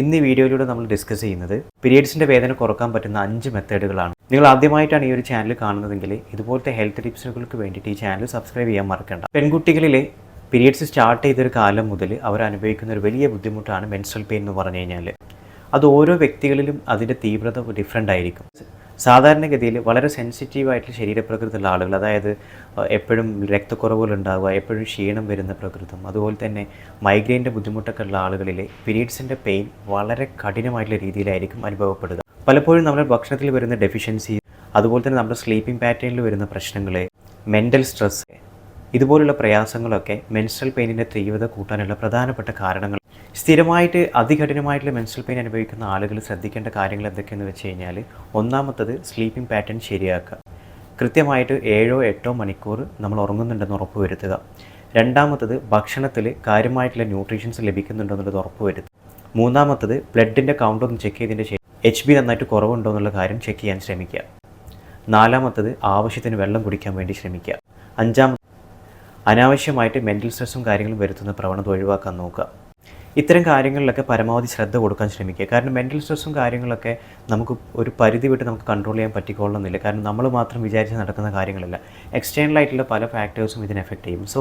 ഇന്ന് ഈ വീഡിയോയിലൂടെ നമ്മൾ ഡിസ്കസ് ചെയ്യുന്നത് പീരിയഡ്സിന്റെ വേദന കുറയ്ക്കാൻ പറ്റുന്ന അഞ്ച് മെത്തേഡുകളാണ്. നിങ്ങൾ ആദ്യമായിട്ടാണ് ഈ ഒരു ചാനൽ കാണുന്നതെങ്കിൽ ഇതുപോലത്തെ ഹെൽത്ത് ടിപ്സുകൾക്ക് വേണ്ടിയിട്ട് ഈ ചാനൽ സബ്സ്ക്രൈബ് ചെയ്യാൻ മറക്കണ്ട. പെൺകുട്ടികളിലെ പീരിയഡ്സ് സ്റ്റാർട്ട് ചെയ്തൊരു കാലം മുതൽ അവർ അനുഭവിക്കുന്ന ഒരു വലിയ ബുദ്ധിമുട്ടാണ് മെൻസ്ട്രൽ പെയിൻ എന്ന് പറഞ്ഞു കഴിഞ്ഞാൽ അത് ഓരോ വ്യക്തികളിലും അതിന്റെ തീവ്രത ഡിഫറെന്റ് ആയിരിക്കും. സാധാരണഗതിയിൽ വളരെ സെൻസിറ്റീവായിട്ടുള്ള ശരീരപ്രകൃതിയുള്ള ആളുകൾ അതായത് എപ്പോഴും രക്തക്കുറവുകളുണ്ടാവുക എപ്പോഴും ക്ഷീണം വരുന്ന പ്രകൃതം അതുപോലെ തന്നെ മൈഗ്രെയിന്റെ ബുദ്ധിമുട്ടൊക്കെ ഉള്ള ആളുകളിൽ പീരീഡ്സിന്റെ പെയിൻ വളരെ കഠിനമായിട്ടുള്ള രീതിയിലായിരിക്കും അനുഭവപ്പെടുക. പലപ്പോഴും നമ്മുടെ ഭക്ഷണത്തിൽ വരുന്ന ഡെഫിഷ്യൻസി അതുപോലെ തന്നെ നമ്മുടെ സ്ലീപ്പിംഗ് പാറ്റേണിൽ വരുന്ന പ്രശ്നങ്ങൾ മെന്റൽ സ്ട്രെസ് ഇതുപോലുള്ള പ്രയാസങ്ങളൊക്കെ മെൻസ്ട്രൽ പെയിനിന്റെ തീവ്രത കൂട്ടാനുള്ള പ്രധാനപ്പെട്ട കാരണങ്ങൾ സ്ഥിരമായിട്ട് അതികഠിനമായിട്ടുള്ള മെൻസ്ട്രൽ പെയിൻ അനുഭവിക്കുന്ന ആളുകൾ ശ്രദ്ധിക്കേണ്ട കാര്യങ്ങൾ എന്തൊക്കെയെന്ന് വെച്ച് കഴിഞ്ഞാൽ ഒന്നാമത്തത് സ്ലീപ്പിംഗ് പാറ്റേൺ ശരിയാക്കുക. കൃത്യമായിട്ട് ഏഴോ എട്ടോ മണിക്കൂർ നമ്മൾ ഉറങ്ങുന്നുണ്ടെന്ന് ഉറപ്പ് വരുത്തുക. രണ്ടാമത്തത് ഭക്ഷണത്തിൽ കാര്യമായിട്ടുള്ള ന്യൂട്രീഷൻസ് ലഭിക്കുന്നുണ്ടോ എന്നുള്ളത് ഉറപ്പ് വരുത്തുക. മൂന്നാമത്തത് ബ്ലഡിന്റെ കൗണ്ട് ഒന്ന് ചെക്ക് ചെയ്തതിന്റെ ശേഷം എച്ച് ബി നന്നായിട്ട് കുറവുണ്ടോ എന്നുള്ള കാര്യം ചെക്ക് ചെയ്യാൻ ശ്രമിക്കുക. നാലാമത്തത് ആവശ്യത്തിന് വെള്ളം കുടിക്കാൻ വേണ്ടി ശ്രമിക്കുക. അഞ്ചാമത് അനാവശ്യമായിട്ട് മെന്റൽ സ്ട്രെസ്സും കാര്യങ്ങളും വരുത്തുന്ന പ്രവണത ഒഴിവാക്കാൻ നോക്കുക. ഇത്തരം കാര്യങ്ങളിലൊക്കെ പരമാവധി ശ്രദ്ധ കൊടുക്കാൻ ശ്രമിക്കുക. കാരണം മെന്റൽ സ്ട്രെസ്സും കാര്യങ്ങളൊക്കെ നമുക്ക് ഒരു പരിധി വിട്ട് നമുക്ക് കൺട്രോൾ ചെയ്യാൻ പറ്റിക്കൊള്ളുന്നില്ല. കാരണം നമ്മൾ മാത്രം വിചാരിച്ച് നടക്കുന്ന കാര്യങ്ങളല്ല. എക്സ്റ്റേണൽ ആയിട്ടുള്ള പല ഫാക്ടേഴ്സും ഇതിനെ എഫക്റ്റ് ചെയ്യും. സോ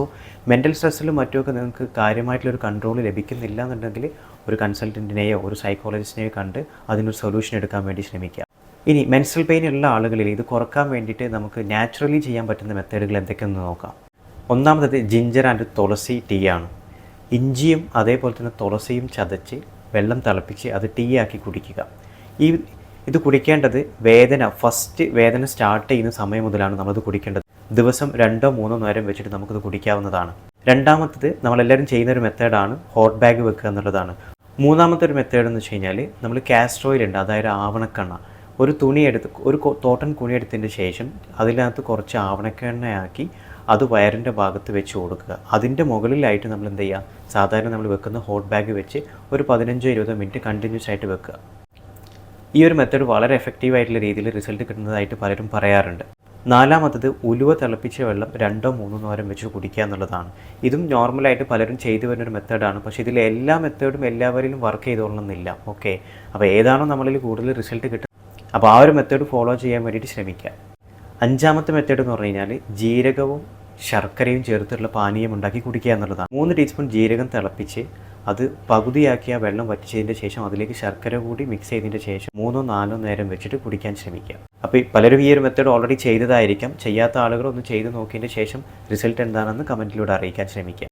മെന്റൽ സ്ട്രെസ്സിലും മറ്റുമൊക്കെ നിങ്ങൾക്ക് കാര്യമായിട്ടുള്ളൊരു കൺട്രോൾ ലഭിക്കുന്നില്ല എന്നുണ്ടെങ്കിൽ ഒരു കൺസൾട്ടന്റിനെയോ ഒരു സൈക്കോളജിസ്റ്റിനെയോ കണ്ട് അതിനൊരു സൊല്യൂഷൻ എടുക്കാൻ വേണ്ടി ശ്രമിക്കുക. ഇനി മെൻസ്ട്രൽ പെയിൻ ഉള്ള ആളുകളിൽ ഇത് കുറയ്ക്കാൻ വേണ്ടിയിട്ട് നമുക്ക് നാച്ചുറലി ചെയ്യാൻ പറ്റുന്ന മെത്തേഡുകൾ എന്തൊക്കെയെന്ന് നോക്കാം. ഒന്നാമത്തത് ജിഞ്ചർ ആൻഡ് തുളസി ടീ ആണ്. ഇഞ്ചിയും അതേപോലെ തന്നെ തുളസിയും ചതച്ച് വെള്ളം തിളപ്പിച്ച് അത് ടീ ആക്കി കുടിക്കുക. ഈ ഇത് കുടിക്കേണ്ടത് വേദന ഫസ്റ്റ് വേദന സ്റ്റാർട്ട് ചെയ്യുന്ന സമയം മുതലാണ് നമ്മളത് കുടിക്കേണ്ടത്. ദിവസം രണ്ടോ മൂന്നോ നേരം വെച്ചിട്ട് നമുക്കത് കുടിക്കാവുന്നതാണ്. രണ്ടാമത്തത് നമ്മളെല്ലാവരും ചെയ്യുന്ന ഒരു മെത്തേഡാണ് ഹോട്ട് ബാഗ് വെക്കുക എന്നുള്ളതാണ്. മൂന്നാമത്തെ ഒരു മെത്തേഡ് എന്ന് വെച്ച് കഴിഞ്ഞാൽ നമ്മൾ കാസ്റ്റർ ഓയിൽ ഉണ്ട് അതായത് ആവണക്കെണ്ണ. ഒരു തുണി എടുത്ത് ഒരു തോട്ടൻ എടുത്തതിന് ശേഷം അതിനകത്ത് കുറച്ച് ആവണക്കെണ്ണയാക്കി അത് വയറിന്റെ ഭാഗത്ത് വെച്ച് കൊടുക്കുക. അതിന്റെ മുകളിലായിട്ട് നമ്മൾ എന്ത് ചെയ്യുക? സാധാരണ നമ്മൾ വെക്കുന്ന ഹോട്ട് ബാഗ് വെച്ച് ഒരു പതിനഞ്ചോ ഇരുപതോ മിനിറ്റ് കണ്ടിന്യൂസ് ആയിട്ട് വെക്കുക. ഈ ഒരു മെത്തേഡ് വളരെ എഫക്റ്റീവ് ആയിട്ടുള്ള രീതിയിൽ റിസൾട്ട് കിട്ടുന്നതായിട്ട് പലരും പറയാറുണ്ട്. നാലാമത്തത് ഉലുവ തിളപ്പിച്ച വെള്ളം രണ്ടോ മൂന്നോ നേരം വെച്ച് കുടിക്കുക എന്നുള്ളതാണ്. ഇതും നോർമലായിട്ട് പലരും ചെയ്തു വരുന്ന ഒരു മെത്തേഡാണ് പക്ഷേ ഇതിൽ എല്ലാ മെത്തേഡും എല്ലാവരിലും വർക്ക് ചെയ്തോളണമെന്നില്ല. ഓക്കെ അപ്പോൾ ഏതാണോ നമ്മളിൽ കൂടുതൽ റിസൾട്ട് കിട്ടുക അപ്പോൾ ആ ഒരു മെത്തേഡ് ഫോളോ ചെയ്യാൻ വേണ്ടിയിട്ട് ശ്രമിക്കുക. അഞ്ചാമത്തെ മെത്തേഡ് എന്ന് പറഞ്ഞു കഴിഞ്ഞാൽ ജീരകവും ശർക്കരയും ചേർത്തിട്ടുള്ള പാനീയം ഉണ്ടാക്കി കുടിക്കുക എന്നുള്ളതാണ്. മൂന്ന് ടീസ്പൂൺ ജീരകം തിളപ്പിച്ച് അത് പകുതിയാക്കി ആ വെള്ളം വറ്റിച്ചതിന്റെ ശേഷം അതിലേക്ക് ശർക്കര കൂടി മിക്സ് ചെയ്തതിന്റെ ശേഷം മൂന്നോ നാലോ നേരം വെച്ചിട്ട് കുടിക്കാൻ ശ്രമിക്കുക. അപ്പോൾ പലരും ഈ ഒരു മെത്തേഡ് ഓൾറെഡി ചെയ്തതായിരിക്കാം. ചെയ്യാത്ത ആളുകൾ ഒന്ന് ചെയ്ത് നോക്കിയതിന്റെ ശേഷം റിസൾട്ട് എന്താണെന്ന് കമന്റിലൂടെ അറിയിക്കാൻ ശ്രമിക്കുക.